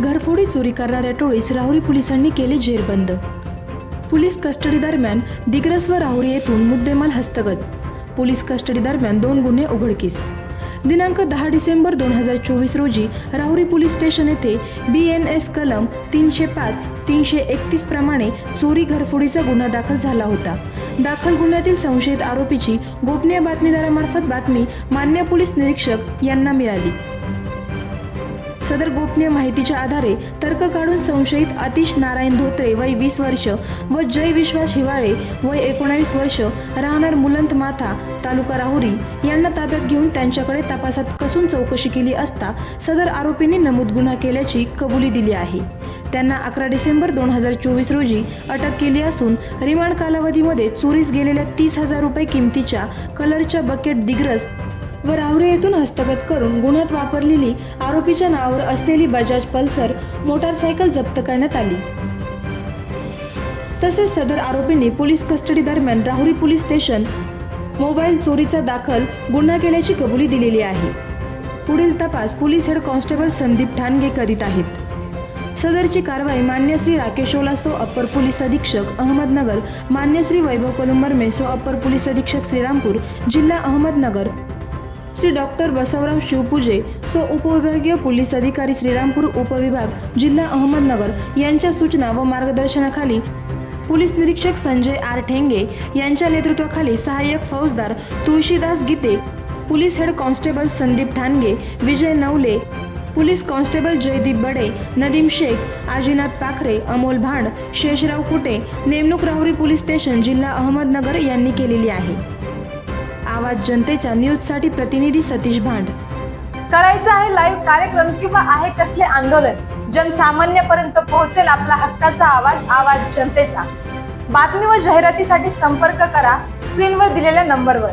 घरफोडी चोरी करणाऱ्या टोळीस राहुरी पोलिसांनी केले जेरबंद. पोलीस कस्टडी दरम्यान दिग्रस व राहुरी येथून मुद्देमाल हस्तगत. पोलीस कस्टडी दरम्यान दोन गुन्हे उघडकीस. दिनांक दहा डिसेंबर दोन हजार चोवीस रोजी राहुरी पोलीस स्टेशन येथे बी एन एस कलम तीनशे पाच तीनशे एकतीस प्रमाणे चोरी घरफोडीचा गुन्हा दाखल झाला होता. दाखल गुन्ह्यातील संशयित आरोपीची गोपनीय बातमीदारामार्फत बातमी मान्य पोलीस निरीक्षक यांना मिळाली. सदर गोपनीय माहितीच्या आधारे तर्क काढून संशयित आतिश नारायण धोत्रे वय वीस वर्ष व जय विश्वास हिवाळे वय एकोणावीस वर्ष राहणार मुलंत माथा तालुका राहुरी यांना ताब्यात घेऊन त्यांच्याकडे तपासात कसून चौकशी केली असता सदर आरोपींनी नमूद गुन्हा केल्याची कबुली दिली आहे. त्यांना अकरा डिसेंबर दोन हजार चोवीस रोजी अटक केली असून रिमांड कालावधीमध्ये चोरीस गेलेल्या तीस हजार रुपये किमतीच्या कलरच्या बकेट दिग्रस व राहुरी येथून हस्तगत करून गुन्ह्यात वापरलेली आरोपीच्या नावावर असलेली बजाज पल्सर मोटारसायकल जप्त करण्यात आली. तसेच सदर आरोपींनी पोलीस कस्टडी दरम्यान राहुरी पोलीस स्टेशन मोबाईल चोरीचा दाखल गुन्हा केल्याची कबुली दिलेली आहे. पुढील तपास police head constable Sandeep Thange करीत आहेत. सदरची कारवाई मान्य श्री राकेश ओलासो अप्पर पोलीस अधीक्षक अहमदनगर मान्य श्री वैभव कोलंबर मेसो अप्पर पोलीस अधीक्षक श्रीरामपूर जिल्हा अहमदनगर श्री डॉक्टर बसवराव शिवपूजे सो उपविभागीय पोलीस अधिकारी श्रीरामपूर उपविभाग जिल्हा अहमदनगर यांच्या सूचना व मार्गदर्शनाखाली पोलीस निरीक्षक संजय आर ठेंगे यांच्या नेतृत्वाखाली सहाय्यक फौजदार Tulshidas Gite police head constable Sandeep Thange Vijay Navale police constable Jaydeep Bade Nadeem Shaikh Ajinath Pakhare Amol Bhand Sheshrao कुटे नेमणूक राहुरी पोलीस स्टेशन जिल्हा अहमदनगर यांनी केलेली आहे. आवाज जनतेच्या न्यूजसाठी प्रतिनिधी सतीश भांड. करायचं आहे लाईव्ह कार्यक्रम किंवा आहे कसले आंदोलन? जनसामान्यपर्यंत पोहोचेल आपला हक्काचा आवाज आवाज जनतेचा. बातमी व जाहिरातीसाठी संपर्क करा स्क्रीनवर दिलेल्या नंबरवर